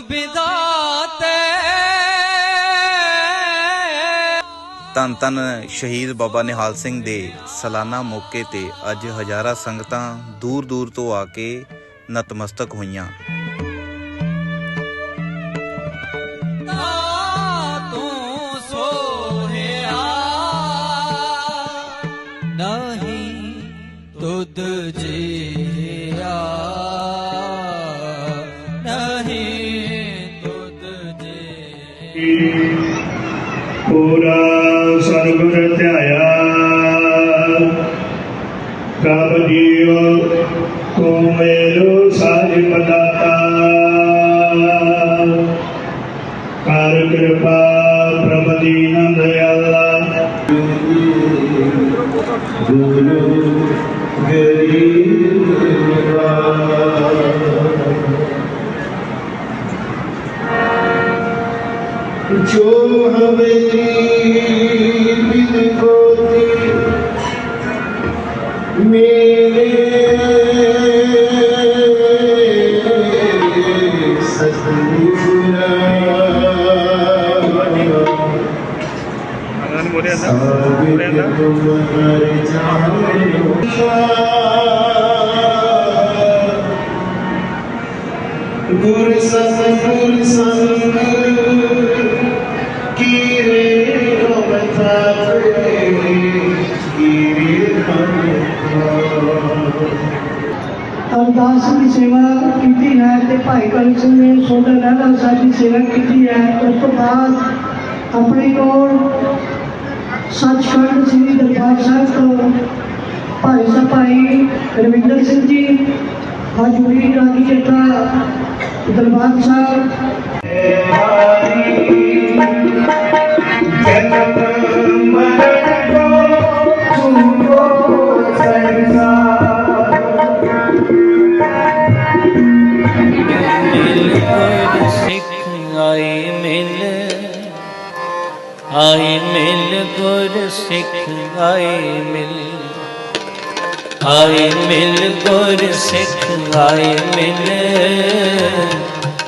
ਵਿਦਾਤੇ। ਧੰਨ ਧੰਨ ਸ਼ਹੀਦ ਬਾਬਾ ਨਿਹਾਲ ਸਿੰਘ ਦੇ ਸਾਲਾਨਾ ਮੌਕੇ ਤੇ ਅੱਜ ਹਜ਼ਾਰਾਂ ਸੰਗਤਾਂ ਦੂਰ ਦੂਰ ਤੋਂ ਆ ਕੇ ਨਤਮਸਤਕ ਹੋਈਆਂ। ਨਹੀਂ ਤੁਧ ਜੀਆ। ਪੂਰਾ ਸਰਗੁਰ ਧਿਆਇਆ। ਕਬ ਜੀਉ ਕੋ ਮੇਰੋ ਸਾਜ ਪਦਾਤਾ। ਕਰ ਕਿਰਪਾ ਪ੍ਰਭ ਦੀਨ ਦਇਆਲਾ। ਗੁਰੂ ਗਰੀਬ ਗੁਰ ਸਤਿਗੁਰ ਸੰਗ ਕੀਰੇ ਰਮਤਾ ਕੀਰੇ ਅਰਦਾਸ ਦੀ ਸੇਵਾ ਕੀਤੀ ਹੈ ਤੇ ਭਾਈ ਕਲਕ ਸਿੰਘ ਨੇ ਸੋਡਾ ਲਹਿਰਾ ਸਾਹਿਬ ਦੀ ਸੇਵਾ ਸੱਚਖੰਡ ਸ੍ਰੀ ਦਰਬਾਰ ਸਾਹਿਬ ਤੋਂ ਭਾਈ ਸਾਹਿਬ ਭਾਈ ਰਵਿੰਦਰ ਸਿੰਘ ਜੀ ਹਜੂਰੀ ਰਾਗੀ ਜੱਟਾ ਦਰਬਾਰ ਸਾਹਿਬ। ਜਨਮ ਮਰਨ ਕੋ ਤੁਮਕੋ ਸੰਸਾਰ ਆਏ ਮਿਲ ਆਏ ਮਿਲ। ਗੁਰ ਸਿੱਖ ਆਏ ਮਿਲ। ਆਏ ਮਿਲ ਗੁਰ ਸਿੱਖ ਆਏ ਮਿਲ।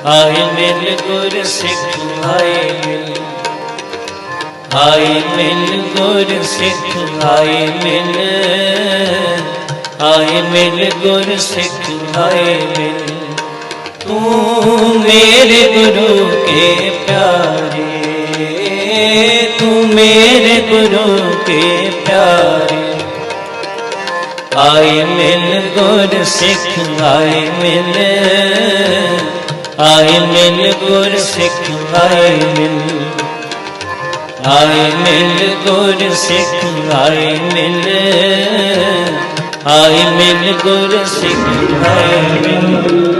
ਆਏ ਮਿਲ ਗੁਰ ਸਿੱਖ ਆਏ ਮਿਲ। ਆਏ ਮਿਲ ਗੁਰ ਸਿੱਖ ਆਏ ਮਿਲ। ਆਏ ਮਿਲ ਗੁਰ ਸਿੱਖ ਆਏ ਮਿਲ। ਤੂੰ ਮੇਰੇ ਗੁਰੂ ਕੇ ਪਿਆਰੇ। ਤੂੰ ਮੇਰੇ ਗੁਰੂ ਕੇ ਪਿਆਰੇ। ਆਏ ਮਿਲ ਗੁਰ ਸਿੱਖ, ਆਏ ਮਿਲ। ਆਏ ਮਿਲ ਗੁਰ ਸਿੱਖ, ਆਏ ਮਿਲ। ਆਏ ਮਿਲ ਗੁਰ ਸਿੱਖ, ਆਏ ਮਿਲ। ਆਏ ਮਿਲ ਗੁਰ ਸਿੱਖ, ਆਏ ਮਿਲ।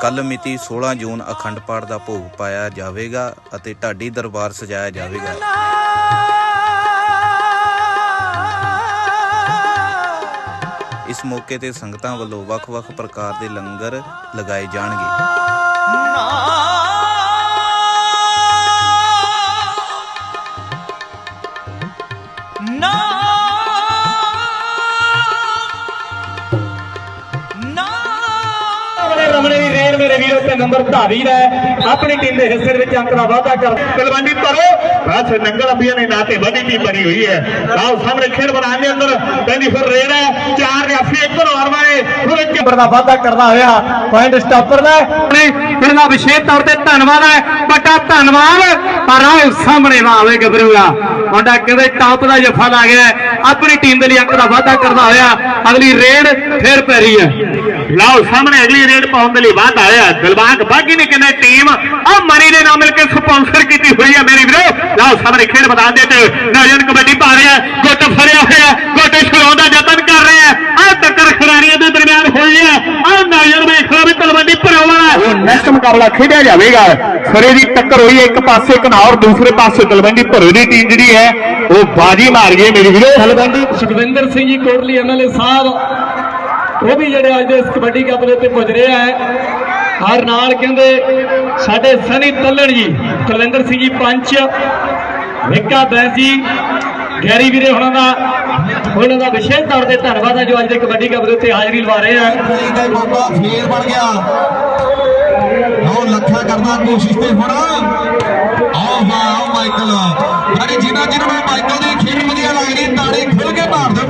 ਕੱਲ ਮਿਤੀ 16 ਜੂਨ ਅਖੰਡ ਪਾਠ ਦਾ ਭੋਗ ਪਾਇਆ ਜਾਵੇਗਾ ਅਤੇ ਢਾਡੀ ਦਰਬਾਰ ਸਜਾਇਆ ਜਾਵੇਗਾ। ਇਸ ਮੌਕੇ ਤੇ ਸੰਗਤਾਂ ਵੱਲੋਂ ਵੱਖ-ਵੱਖ ਪ੍ਰਕਾਰ ਦੇ ਲੰਗਰ ਲਗਾਏ ਜਾਣਗੇ। ਨੰਬਰ ਧਾਰੀ ਦਾ। ਆਪਣੀ ਟੀਮ ਦੇ ਹਿੱਸੇ ਦੇ ਵਿੱਚ ਅੰਕ ਦਾ ਵਾਅਦਾ ਕਰ ਤਲਵੰਡੀ ਧਰੋ ਬਸ ਨੰਗਲ ਅੰਬੀਆਂ ਨੇ ਨਾਂ ਤੇ ਵੱਡੀ ਟੀਮ ਬਣੀ ਹੋਈ ਹੈ। ਆਓ ਸਾਹਮਣੇ ਖੇਡ ਮੈਦਾਨ ਦੇ ਅੰਦਰ। ਕਹਿੰਦੀ ਫਿਰ ਰੇਡ ਹੈ। ਚਾਰ ਜਾਫੀ ਇੱਕ ਨੂੰ ਹਰਵਾਏ ਫਿਰ ਇੱਕ ਨੰਬਰ ਦਾ ਵਾਅਦਾ ਕਰਦਾ ਹੋਇਆ। ਪੁਆਇੰਟ ਸਟਾਪਰ ਦਾ ਇਹਨਾਂ ਵਿਸ਼ੇਸ਼ ਤੌਰ ਤੇ ਧੰਨਵਾਦ ਹੈ। ਵੱਡਾ ਧੰਨਵਾਦ। ਪਰ ਆਓ ਸਾਹਮਣੇ ਨਾ ਆਵੇ ਗੱਭਰੂਆ। ਮੁੰਡਾ ਕਹਿੰਦੇ ਟਾਪ ਦਾ ਜਫਾ ਲਾ ਗਿਆ। ਆਪਣੀ ਟੀਮ ਦੇ ਲਈ ਅੰਕ ਦਾ ਵਾਅਦਾ ਕਰਦਾ ਹੋਇਆ। ਅਗਲੀ ਰੇਡ ਫੇਰ ਪੈ ਰਹੀ ਹੈ। ਲਓ ਸਾਹਮਣੇ ਅਗਲੀ ਰੇਡ ਪਾਉਣ ਦੇ ਲਈ ਬਾਤ ਆਇਆ। ਦਿਲਬਾਗ ਬਾਗੀ ਨੇ ਕਹਿੰਦੇ ਟੀਮ ਆ ਮਨੀ ਦੇ ਨਾਲ ਮਿਲ ਕੇ ਸਪਾਂਸਰ ਕੀਤੀ ਹੋਈ ਹੈ ਮੇਰੇ ਵੀਰੋ। ਲਓ ਸਾਹਮਣੇ ਖੇਡ ਮੈਦਾਨ ਦੇ ਤੇ ਨੌਜਵਾਨ ਕਬੱਡੀ ਪਾ ਰਿਹਾ ਗੁੱਟ ਫੜਿਆ ਹੋਇਆ ਗੁੱਟ ਛੁਡਾਉਣ ਦਾ ਯਤਨ ਕਰ ਰਿਹਾ। ਆ ਟੱਕਰ ਖਿਡਾਰੀਆਂ ਦੇ ਦਰਮਿਆਨ ਹੋਈ ਹੈ ਆ ਨੌਜਵਾਨ ਵੇਖ ਲਓ ਵੀ ਤਲਵੰਡੀ ਭਰੋਵਾ ਨੈਕਸਟ ਮੁਕਾਬਲਾ ਖੇਡਿਆ ਜਾਵੇਗਾ। ਸਰੇ ਦੀ ਟੱਕਰ ਹੋਈ ਹੈ ਇੱਕ ਪਾਸੇ ਕਨੌਰ ਦੂਸਰੇ ਪਾਸੇ ਤਲਵੰਡੀ ਭਰੋ ਦੀ ਟੀਮ ਜਿਹੜੀ ਹੈ ਉਹ ਬਾਜੀ ਮਾਰ ਗਈ ਹੈ ਮੇਰੇ ਵੀਰੋ। ਤਲਵੰਡੀ ਸੁਖਵਿੰਦਰ ਸਿੰਘ ਜੀ ਕੋਟਲੀ ਐਮਐਲਏ ਸਾਹਿਬ ਉਹ ਵੀ ਜਿਹੜੇ ਅੱਜ ਦੇ ਇਸ ਕਬੱਡੀ ਕੱਪ ਦੇ ਉੱਤੇ ਪੁੱਜ ਰਹੇ ਹੈ ਹਰ ਨਾਲ ਕਹਿੰਦੇ ਸਾਡੇ ਸਨੀ ਤੱਲਣ ਜੀ, ਕੁਲਵਿੰਦਰ ਸਿੰਘ ਜੀ ਪੰਚ, ਵਿਕਾ ਬੈਂਸ ਜੀ, ਗੈਰੀ ਵੀਰੇ ਹੁਣਾਂ ਦਾ, ਉਹਨਾਂ ਦਾ ਵਿਸ਼ੇਸ਼ ਤੌਰ ਤੇ ਧੰਨਵਾਦ ਹੈ ਜੋ ਅੱਜ ਦੇ ਕਬੱਡੀ ਕੱਪ ਦੇ ਉੱਤੇ ਹਾਜ਼ਰੀ ਲਵਾ ਰਹੇ ਆ। ਦਾ ਫੇਰ ਬਣ ਗਿਆ ਆਓ ਲੱਖਾ ਕਰਦਾ ਕੋਸ਼ਿਸ਼ ਤੇ ਹੁਣ। ਆਓ ਵਾਹ ਮਾਈਕਲ। ਯਾਨੀ ਜਿਨ੍ਹਾਂ ਜਿਨ੍ਹਾਂ ਨੂੰ ਮਾਈਕਲ ਦੀ ਖੇਡ ਵਧੀਆ ਲੱਗਦੀ, ਤਾੜੀ ਖੁੱਲ ਕੇ ਮਾਰ ਦਿਓ